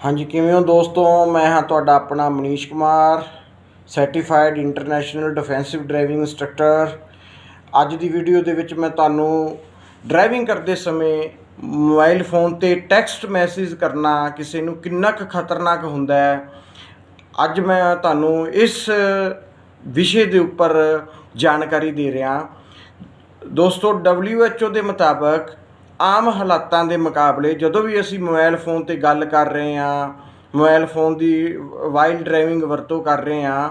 ਹਾਂਜੀ, ਕਿਵੇਂ ਹੋ ਦੋਸਤੋ? ਮੈਂ ਹਾਂ ਤੁਹਾਡਾ ਆਪਣਾ Manish Kumar certified international defensive driving instructor ਅੱਜ ਦੀ ਵੀਡੀਓ ਦੇ ਵਿੱਚ ਮੈਂ ਤੁਹਾਨੂੰ ਡਰਾਈਵਿੰਗ ਕਰਦੇ ਸਮੇਂ ਮੋਬਾਈਲ ਫੋਨ ਤੇ ਟੈਕਸਟ ਮੈਸੇਜ ਕਰਨਾ ਕਿਸੇ ਨੂੰ ਕਿੰਨਾ ਕੁ ਖਤਰਨਾਕ ਹੁੰਦਾ ਹੈ, ਅੱਜ ਮੈਂ ਤੁਹਾਨੂੰ ਇਸ ਵਿਸ਼ੇ ਦੇ ਉੱਪਰ ਜਾਣਕਾਰੀ ਦੇ ਰਿਹਾ। ਦੋਸਤੋ WHO ਦੇ ਮੁਤਾਬਕ ਆਮ ਹਾਲਾਤਾਂ ਦੇ ਮੁਕਾਬਲੇ ਜਦੋਂ ਵੀ ਅਸੀਂ ਮੋਬਾਈਲ ਫੋਨ ਤੇ ਗੱਲ ਕਰ ਰਹੇ ਹਾਂ, ਮੋਬਾਈਲ ਫੋਨ ਦੀ ਵਾਈਲ ਡਰਾਈਵਿੰਗ ਵਰਤੋਂ ਕਰ ਰਹੇ ਹਾਂ,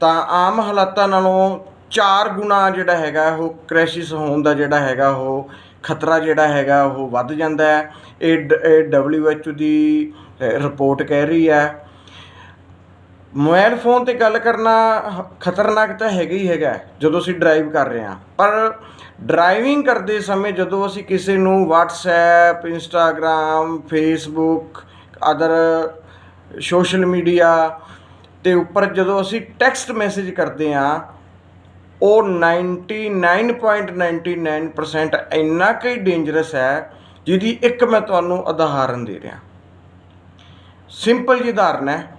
ਤਾਂ ਆਮ ਹਾਲਾਤਾਂ ਨਾਲੋਂ 4 ਗੁਣਾ ਜਿਹੜਾ ਹੈਗਾ ਉਹ ਕ੍ਰੈਸ਼ਿਸ ਹੋਣ ਦਾ ਜਿਹੜਾ ਹੈਗਾ ਉਹ ਖਤਰਾ ਜਿਹੜਾ ਹੈਗਾ ਉਹ ਵੱਧ ਜਾਂਦਾ ਹੈ। ਇਹ ਡ- ਇਹ WHO ਦੀ ਰਿਪੋਰਟ ਕਹਿ ਰਹੀ ਹੈ। ਮੋਬਾਈਲ ਫੋਨ ਤੇ ਗੱਲ ਕਰਨਾ ਖਤਰਨਾਕ ਤਾਂ ਹੈਗਾ ਹੀ ਹੈਗਾ, ਜਦੋਂ ਅਸੀਂ ਡਰਾਈਵ ਕਰ ਰਹੇ ਹਾਂ। ਪਰ ਡਰਾਈਵਿੰਗ ਕਰਦੇ ਸਮੇਂ ਜਦੋਂ ਅਸੀਂ ਕਿਸੇ ਨੂੰ WhatsApp, Instagram, Facebook other social media ਤੇ ਉੱਪਰ ਜਦੋਂ ਅਸੀਂ ਟੈਕਸਟ ਮੈਸੇਜ ਕਰਦੇ ਹਾਂ, ਉਹ 99.99% ਇੰਨਾ ਕੁ ਡੇਂਜਰਸ ਹੈ, ਜਿਹਦੀ ਇੱਕ ਮੈਂ ਤੁਹਾਨੂੰ ਉਦਾਹਰਨ ਦੇ ਰਿਹਾ। ਸਿੰਪਲ ਜਿਹੀ ਉਦਾਹਰਨ ਹੈ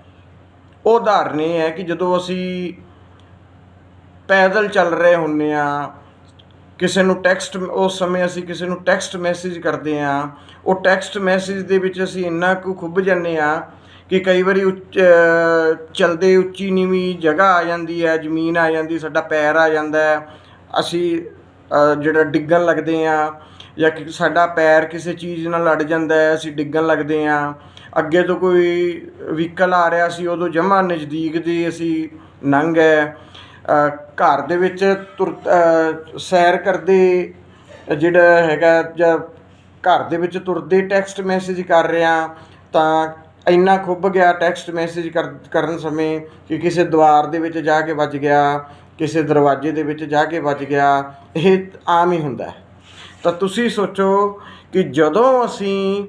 ਉਹ ਉਦਾਹਰਨ ਇਹ ਹੈ ਕਿ ਜਦੋਂ ਅਸੀਂ ਪੈਦਲ ਚੱਲ ਰਹੇ ਹੁੰਨੇ ਆ ਕਿਸੇ ਨੂੰ ਟੈਕਸਟ ਉਸ ਸਮੇਂ ਅਸੀਂ ਕਿਸੇ ਨੂੰ ਟੈਕਸਟ ਮੈਸੇਜ ਕਰਦੇ ਆ ਉਹ ਟੈਕਸਟ ਮੈਸੇਜ ਦੇ ਵਿੱਚ ਅਸੀਂ ਇੰਨਾ ਕੁ ਖੁੱਭ ਜਾਂਦੇ ਆ ਕਿ ਕਈ ਵਾਰੀ ਉੱਚ ਅ, ਚਲਦੇ ਉੱਚੀ ਨੀਵੀਂ ਜਗ੍ਹਾ ਆ ਜਾਂਦੀ ਹੈ ਜ਼ਮੀਨ ਆ ਜਾਂਦੀ ਸਾਡਾ ਪੈਰ ਆ ਜਾਂਦਾ ਅਸੀਂ ਜਿਹੜਾ ਡਿੱਗਣ ਲੱਗਦੇ ਆ ਜਾਂ ਕਿ ਸਾਡਾ ਪੈਰ ਕਿਸੇ ਚੀਜ਼ ਨਾਲ ਲੜ ਜਾਂਦਾ ਹੈ ਅਸੀਂ ਡਿੱਗਣ ਲੱਗਦੇ ਆ ਅੱਗੇ ਤੋਂ ਕੋਈ ਵਹੀਕਲ ਆ ਰਿਹਾ ਸੀ, ਉਦੋਂ ਜਮਾ ਨਜ਼ਦੀਕ ਦੀ ਅਸੀਂ ਲੰਘ ਗਏ ਘਰ ਦੇ ਵਿੱਚ ਤੁਰ ਸੈਰ ਕਰਦੇ ਜਿਹੜਾ ਹੈਗਾ, ਜਾਂ ਘਰ ਦੇ ਵਿੱਚ ਤੁਰਦੇ ਟੈਕਸਟ ਮੈਸੇਜ ਕਰ ਰਿਹਾ, ਤਾਂ ਇੰਨਾ ਖੁੱਭ ਗਿਆ ਟੈਕਸਟ ਮੈਸੇਜ ਕਰਨ ਸਮੇਂ ਕਿ ਕਿਸੇ ਦੁਆਰ ਦੇ ਵਿੱਚ ਜਾ ਕੇ ਵੱਜ ਗਿਆ, ਕਿਸੇ ਦਰਵਾਜ਼ੇ ਦੇ ਵਿੱਚ ਜਾ ਕੇ ਵੱਜ ਗਿਆ, ਇਹ ਆਮ ਹੀ ਹੁੰਦਾ ਹੈ। ਤਾਂ ਤੁਸੀਂ ਸੋਚੋ ਕਿ ਜਦੋਂ ਅਸੀਂ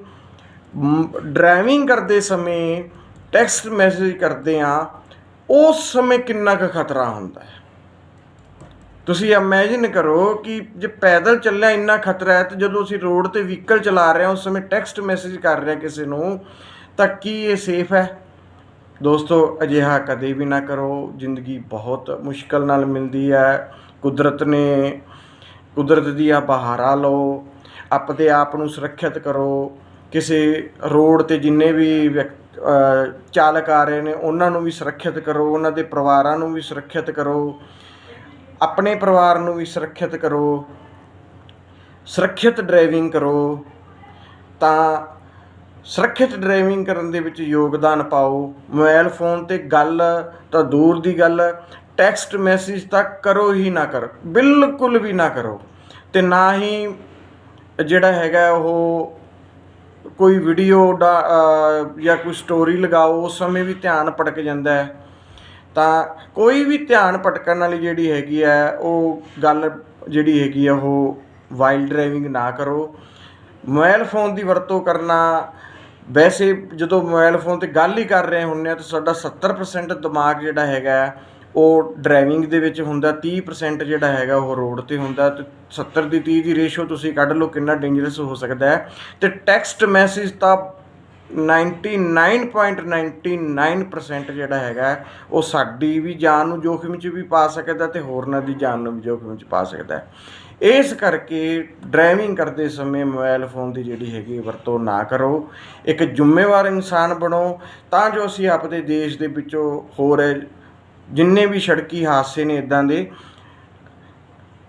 ਡਰਾਈਵਿੰਗ ਕਰਦੇ ਸਮੇਂ ਟੈਕਸਟ ਮੈਸੇਜ ਕਰਦੇ ਆ ਉਸ ਸਮੇਂ ਕਿੰਨਾ ਕੁ ਖਤਰਾ ਹੁੰਦਾ ਹੈ? ਤੁਸੀਂ ਇਮੇਜਿਨ ਕਰੋ ਕਿ ਜੇ ਪੈਦਲ ਚੱਲਿਆ ਇੰਨਾ ਖਤਰਾ ਹੈ, ਤੇ ਜਦੋਂ ਅਸੀਂ ਰੋਡ ਤੇ ਵਹੀਕਲ ਚਲਾ ਰਹੇ ਹਾਂ, ਉਸ ਸਮੇਂ ਟੈਕਸਟ ਮੈਸੇਜ ਕਰ ਰਹੇ ਹਾਂ ਕਿਸੇ ਨੂੰ, ਤਾਂ ਕੀ ਇਹ ਸੇਫ ਹੈ? ਦੋਸਤੋ, ਅਜਿਹਾ ਕਦੇ ਵੀ ਨਾ ਕਰੋ। ਜ਼ਿੰਦਗੀ ਬਹੁਤ ਮੁਸ਼ਕਲ ਨਾਲ ਮਿਲਦੀ ਹੈ। ਕੁਦਰਤ ਨੇ, ਕੁਦਰਤ ਦੀਆਂ ਬਹਾਰਾਂ ਲਓ। ਆਪਣੇ ਆਪ ਨੂੰ ਸੁਰੱਖਿਅਤ ਕਰੋ। ਕਿਸੇ ਰੋਡ ਤੇ ਜਿੰਨੇ ਵੀ ਵਿਅਕ- ਚਾਲਕ ਆ ਰਹੇ ਨੇ, ਉਹਨਾਂ ਨੂੰ ਵੀ ਸੁਰੱਖਿਅਤ ਕਰੋ, ਉਹਨਾਂ ਦੇ ਪਰਿਵਾਰਾਂ ਨੂੰ ਵੀ ਸੁਰੱਖਿਅਤ ਕਰੋ, ਆਪਣੇ ਪਰਿਵਾਰ ਨੂੰ ਵੀ ਸੁਰੱਖਿਅਤ ਕਰੋ, ਸੁਰੱਖਿਅਤ ਡਰਾਈਵਿੰਗ ਕਰੋ, ਤਾਂ ਸੁਰੱਖਿਅਤ ਡਰਾਈਵਿੰਗ ਕਰਨ ਦੇ ਵਿੱਚ ਯੋਗਦਾਨ ਪਾਓ। ਮੋਬਾਈਲ ਫੋਨ ਤੇ ਗੱਲ ਤਾਂ ਦੂਰ ਦੀ ਗੱਲ, ਟੈਕਸਟ ਮੈਸੇਜ ਤਾਂ ਕਰੋ ਹੀ ਨਾ ਕਰੋ, ਬਿਲਕੁਲ ਵੀ ਨਾ ਕਰੋ। ਤੇ ਨਾ ਹੀ ਜਿਹੜਾ ਹੈਗਾ ਉਹ ਕੋਈ ਵੀਡੀਓ ਦਾ ਜਾਂ ਕੋਈ ਸਟੋਰੀ ਲਗਾਓ, ਉਸ ਸਮੇਂ ਵੀ ਧਿਆਨ ਭਟਕ ਜਾਂਦਾ ਹੈ। ਤਾਂ ਕੋਈ ਵੀ ਧਿਆਨ ਭਟਕਣ ਵਾਲੀ ਜਿਹੜੀ ਹੈਗੀ ਹੈ, ਉਹ ਗੱਲ ਜਿਹੜੀ ਹੈਗੀ ਆ ਉਹ ਵਾਈਲਡ ਡਰਾਈਵਿੰਗ ਨਾ ਕਰੋ। ਮੋਬਾਈਲ ਫੋਨ ਦੀ ਵਰਤੋਂ ਕਰਨਾ, ਵੈਸੇ ਜਦੋਂ ਮੋਬਾਈਲ ਫੋਨ ਤੇ ਗੱਲ ਹੀ ਕਰ ਰਹੇ ਹੁੰਨੇ ਆ ਤਾਂ ਸਾਡਾ 70% ਦਿਮਾਗ ਜਿਹੜਾ ਹੈਗਾ ਉਹ ਡਰਾਈਵਿੰਗ ਦੇ ਵਿੱਚ ਹੁੰਦਾ 30% ਜਿਹੜਾ ਹੈਗਾ ਉਹ ਰੋਡ ਤੇ ਹੁੰਦਾ ਤੇ 70 ਦੀ 30 ਦੀ ਰੇਸ਼ੋ ਤੁਸੀਂ ਕੱਢ ਲਓ ਕਿੰਨਾ ਡੇਂਜਰਸ ਹੋ ਸਕਦਾ ਹੈ। ਤੇ ਟੈਕਸਟ ਮੈਸੇਜ ਤਾਂ 99.99% ਜਿਹੜਾ ਹੈਗਾ ਉਹ ਸਾਡੀ ਵੀ ਜਾਨ ਨੂੰ ਜੋਖਮ 'ਚ ਵੀ ਪਾ ਸਕਦਾ ਤੇ ਹੋਰਨਾਂ ਦੀ ਜਾਨ ਨੂੰ ਵੀ ਜੋਖਮ 'ਚ ਪਾ ਸਕਦਾ ਇਸ ਕਰਕੇ ਡਰਾਈਵਿੰਗ ਕਰਦੇ ਸਮੇਂ ਮੋਬਾਈਲ ਫੋਨ ਦੀ ਜਿਹੜੀ ਹੈਗੀ ਵਰਤੋਂ ਨਾ ਕਰੋ। ਇੱਕ ਜ਼ਿੰਮੇਵਾਰ ਇਨਸਾਨ ਬਣੋ, ਤਾਂ ਜੋ ਅਸੀਂ ਆਪਣੇ ਦੇਸ਼ ਦੇ ਵਿੱਚੋਂ ਹੋ ਰਹੇ ਜਿੰਨੇ ਵੀ ਸੜਕੀ ਹਾਦਸੇ ਨੇ ਇਦਾਂ ਦੇ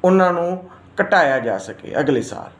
ਉਹਨਾਂ ਨੂੰ ਘਟਾਇਆ ਜਾ ਸਕੇ ਅਗਲੇ ਸਾਲ।